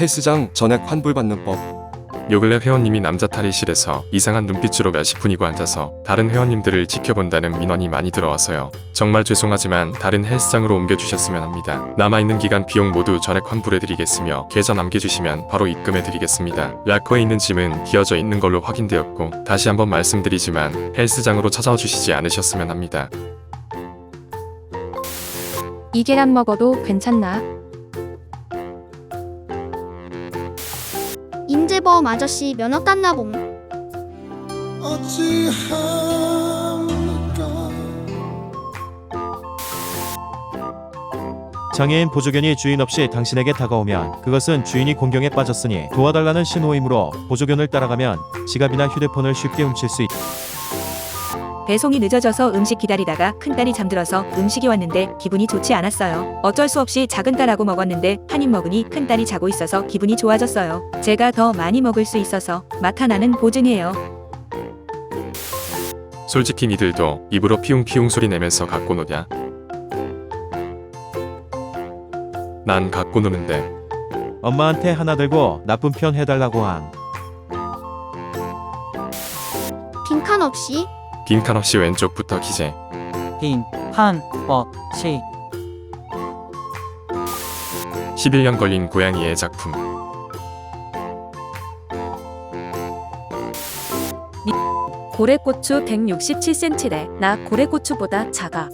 헬스장 전액 환불받는 법. 요 근래 회원님이 남자 탈의실에서 이상한 눈빛으로 몇십 분이고 앉아서 다른 회원님들을 지켜본다는 민원이 많이 들어와서요. 정말 죄송하지만 다른 헬스장으로 옮겨주셨으면 합니다. 남아있는 기간 비용 모두 전액 환불해드리겠으며 계좌 남겨주시면 바로 입금해드리겠습니다. 락커에 있는 짐은 비어져 있는 걸로 확인되었고 다시 한번 말씀드리지만 헬스장으로 찾아와 주시지 않으셨으면 합니다. 이 계란 먹어도 괜찮나? 임재범 아저씨 면허 땄나 봄. 장애인 보조견이 주인 없이 당신에게 다가오면 그것은 주인이 공경에 빠졌으니 도와달라는 신호이므로 보조견을 따라가면 지갑이나 휴대폰을 쉽게 훔칠 수 있다. 배송이 늦어져서 음식 기다리다가 큰딸이 잠들어서 음식이 왔는데 기분이 좋지 않았어요. 어쩔 수 없이 작은 딸하고 먹었는데 한 입 먹으니 큰딸이 자고 있어서 기분이 좋아졌어요. 제가 더 많이 먹을 수 있어서 맛 하나는 보증해요. 솔직히 니들도 입으로 피웅피웅 소리 내면서 갖고 노냐? 난 갖고 노는데 엄마한테 하나 들고 나쁜 편 해달라고 함. 빈칸 없이 빈칸 없이 왼쪽부터 기재 빈, 칸, 어, 시. 11년 걸린 고양이의 작품 고래고추 167cm래. 나 고래고추보다 작아.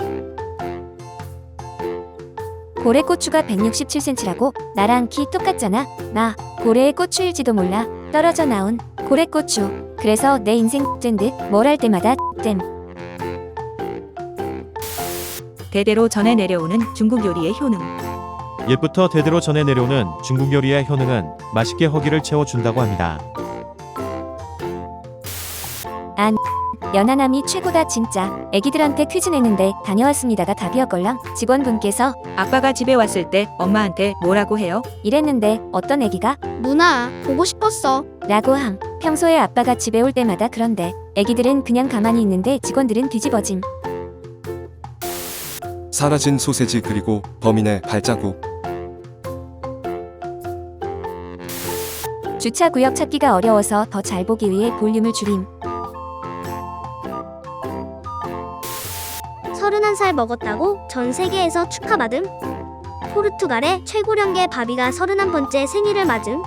고래고추가 167cm라고? 나랑 키 똑같잖아. 나 고래의 고추일지도 몰라. 떨어져 나온 고래고추. 그래서 내 인생 된듯뭘 할 때마다 땜. 대대로 전해 내려오는 중국 요리의 효능. 옛부터 대대로 전해 내려오는 중국 요리의 효능은 맛있게 허기를 채워준다고 합니다. 연하남이 최고다 진짜. 애기들한테 퀴즈 내는데 다녀왔습니다가 답이었걸랑 직원분께서 아빠가 집에 왔을 때 엄마한테 뭐라고 해요? 이랬는데 어떤 애기가 누나 보고 싶었어. 라고 함. 평소에 아빠가 집에 올 때마다 그런데 애기들은 그냥 가만히 있는데 직원들은 뒤집어짐. 사라진 소세지 그리고 범인의 발자국. 주차 구역 찾기가 어려워서 더 잘 보기 위해 볼륨을 줄임. 31살 먹었다고 전 세계에서 축하받음. 포르투갈의 최고령계 바비가 31번째 생일을 맞음.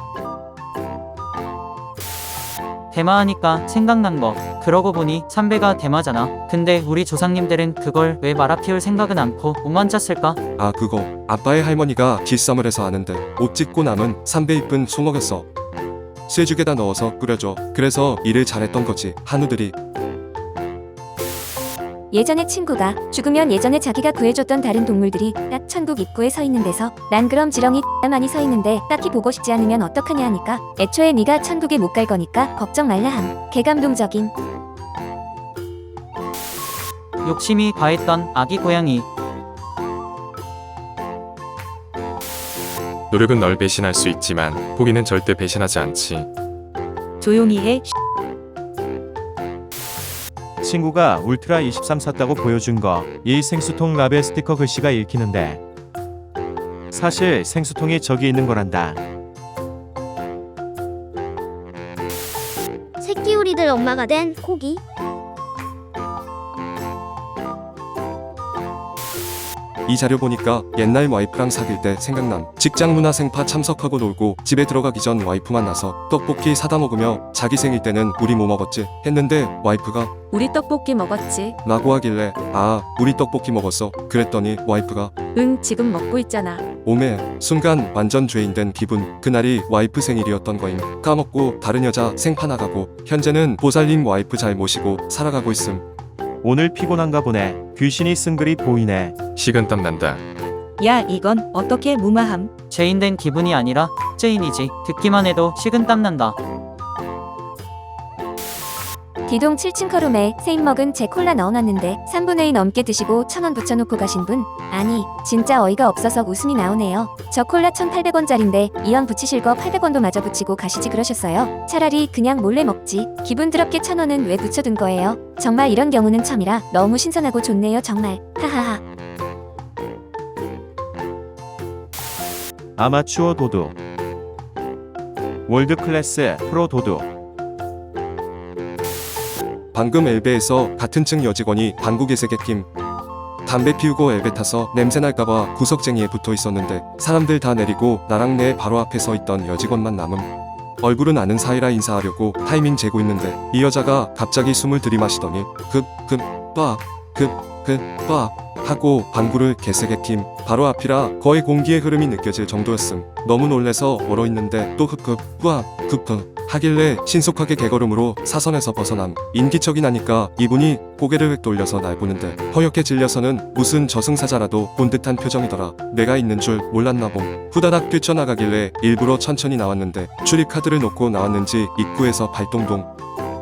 대마하니까 생각난 거. 그러고 보니 삼배가 대마잖아. 근데 우리 조상님들은 그걸 왜 말아 피울 생각은 않고 옷만 짰을까? 아 그거 아빠의 할머니가 길쌈을 해서 아는데 옷 찢고 남은 삼배 이쁜 송어였어. 쇠죽에다 넣어서 끓여줘. 그래서 일을 잘했던 거지. 한우들이 예전에 친구가 죽으면 예전에 자기가 구해줬던 다른 동물들이 딱 천국 입구에 서 있는 데서 난 그럼 지렁이 많이 서 있는데 딱히 보고 싶지 않으면 어떡하냐 하니까 애초에 네가 천국에 못 갈 거니까 걱정 말라 함. 개감동적임. 욕심이 과했던 아기 고양이. 노력은 널 배신할 수 있지만 포기는 절대 배신하지 않지 조용히 해. 친구가 울트라 23 샀다고 보여준 거. 이 생수통 라벨 스티커 글씨가 읽히는데. 사실 생수통이 저기 있는 거란다. 새끼 우리들 엄마가 된 고기. 이 자료 보니까 옛날 와이프랑 사귈 때 생각남. 직장 문화 생파 참석하고 놀고 집에 들어가기 전 와이프 만나서 떡볶이 사다 먹으며 자기 생일 때는 우리 뭐 먹었지 했는데 와이프가 우리 떡볶이 먹었지. 라고 하길래 아 우리 떡볶이 먹었어 그랬더니 와이프가 응, 지금 먹고 있잖아. 오메 순간 완전 죄인 된 기분 그날이 와이프 생일이었던 거임 까먹고 다른 여자 생파 나가고 현재는 보살님 와이프 잘 모시고 살아가고 있음 오늘 피곤한가 보네. 귀신이 쓴 글이 보이네. 식은땀 난다 야, 이건 어떻게 무마함? 죄인 된 기분이 아니라 죄인이지. 듣기만 해도 식은땀 난다. 디동 7층 커 룸에 세입 먹은 제 콜라 넣어놨는데 3분의 2 넘게 드시고 1000원 붙여놓고 가신 분? 아니 진짜 어이가 없어서 웃음이 나오네요. 저 콜라 1800원짜린데 2원 붙이실 거 800원도 마저 붙이고 가시지 그러셨어요. 차라리 그냥 몰래 먹지. 기분 더럽게 1000원은 왜 붙여둔 거예요? 정말 이런 경우는 처음이라 너무 신선하고 좋네요 정말. 하하하. 아마추어 도둑. 월드 클래스 프로 도둑. 방금 엘베에서 같은 층 여직원이 방구 개색에 낌 담배 피우고 엘베 타서 냄새 날까봐 구석쟁이에 붙어 있었는데 사람들 다 내리고 나랑 내 바로 앞에 서 있던 여직원만 남음. 얼굴은 아는 사이라 인사하려고 타이밍 재고 있는데 이 여자가 갑자기 숨을 들이마시더니 급급빠급 급빠 하고 방구를 개색에 킴 바로 앞이라 거의 공기의 흐름이 느껴질 정도였음. 너무 놀래서 얼어 있는데 또 흡급빠 급급 하길래 신속하게 개걸음으로 사선에서 벗어남. 인기척이 나니까 이분이 고개를 획 돌려서 날 보는데 허옇게 질려서는 무슨 저승사자라도 본 듯한 표정이더라. 내가 있는 줄 몰랐나 봄. 후다닥 뛰쳐나가길래 일부러 천천히 나왔는데 출입카드를 놓고 나왔는지 입구에서 발동동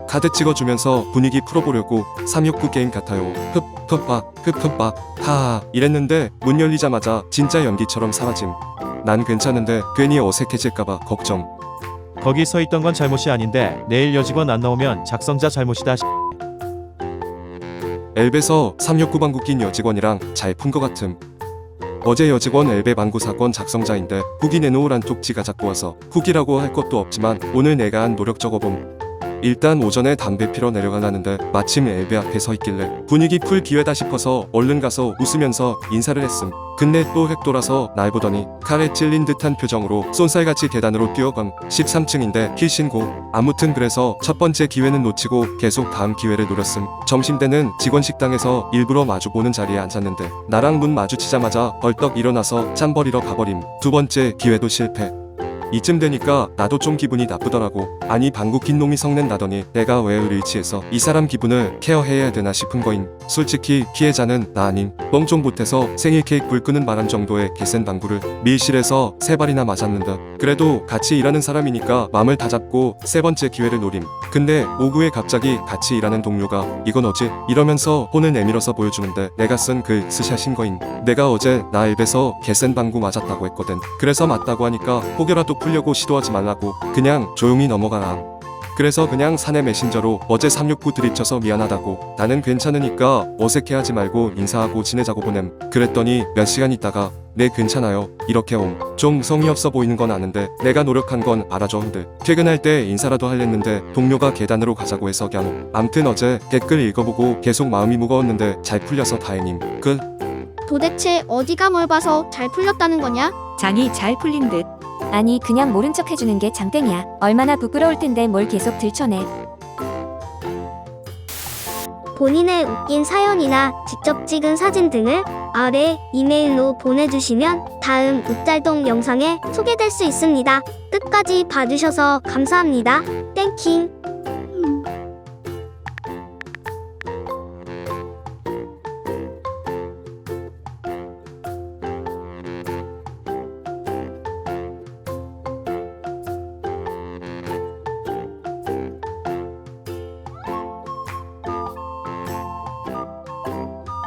카드 찍어주면서 분위기 풀어보려고 369 게임 같아요 흡흡박 흡흡박 하하 이랬는데 문 열리자마자 진짜 연기처럼 사라짐 난 괜찮은데 괜히 어색해질까봐 걱정 거기 서 있던 건 잘못이 아닌데 내일 여직원 안 나오면 작성자 잘못이다. 엘베서 369 방구 낀 여직원이랑 잘 푼 것 같음. 어제 여직원 엘베 방구 사건 작성자인데 후기 내놓으란 쪽지가 자꾸 와서 후기라고 할 것도 없지만 오늘 내가 한 노력 적어봄. 일단 오전에 담배 피러 내려가려는데 마침 엘베 앞에 서 있길래 분위기 풀 기회다 싶어서 얼른 가서 웃으면서 인사를 했음. 근데 또 획 돌아서 날 보더니 칼에 찔린 듯한 표정으로 쏜살같이 계단으로 뛰어감 13층인데 킬신고. 아무튼 그래서 첫 번째 기회는 놓치고 계속 다음 기회를 노렸음. 점심 때는 직원 식당에서 일부러 마주보는 자리에 앉았는데 나랑 눈 마주치자마자 벌떡 일어나서 짬 버리러 가버림. 두 번째 기회도 실패 이쯤 되니까 나도 좀 기분이 나쁘더라고. 아니 방구 낀 놈이 성낸다더니 내가 왜 의리치해서 이 사람 기분을 케어해야 되나 싶은 거임. 솔직히 피해자는 나 아님. 뻥좀 보태서 생일 케이크 불 끄는 바람 정도의 개센 방구를 밀실에서 세 발이나 맞았는데 그래도 같이 일하는 사람이니까 마음을 다잡고 세 번째 기회를 노림. 근데 오후에 갑자기 같이 일하는 동료가 이건 어지? 이러면서 폰을 내밀어서 보여주는데 내가 쓴 그 스샷인 거임. 내가 어제 나 앱에서 개센 방구 맞았다고 했거든. 그래서 맞다고 하니까 혹여라도 풀려고 시도하지 말라고 그냥 조용히 넘어가라. 그래서 그냥 사내 메신저로 어제 369 드립쳐서 미안하다고. 나는 괜찮으니까 어색해하지 말고 인사하고 지내자고 보냄. 그랬더니 몇 시간 있다가 네 괜찮아요. 이렇게 옴좀 성의 없어 보이는 건 아는데 내가 노력한 건 알아줘 흔들 퇴근할 때 인사라도 할랬는데 동료가 계단으로 가자고 해서 그냥 암튼 어제 댓글 읽어보고 계속 마음이 무거웠는데 잘 풀려서 다행임 끝 도대체 어디가 뭘 봐서 잘 풀렸다는 거냐? 장이 잘 풀린 듯. 아니 그냥 모른 척 해주는 게 장땡이야. 얼마나 부끄러울 텐데 뭘 계속 들춰내. 본인의 웃긴 사연이나 직접 찍은 사진 등을 아래 이메일로 보내주시면 다음 웃잘동 영상에 소개될 수 있습니다. 끝까지 봐주셔서 감사합니다. 땡킹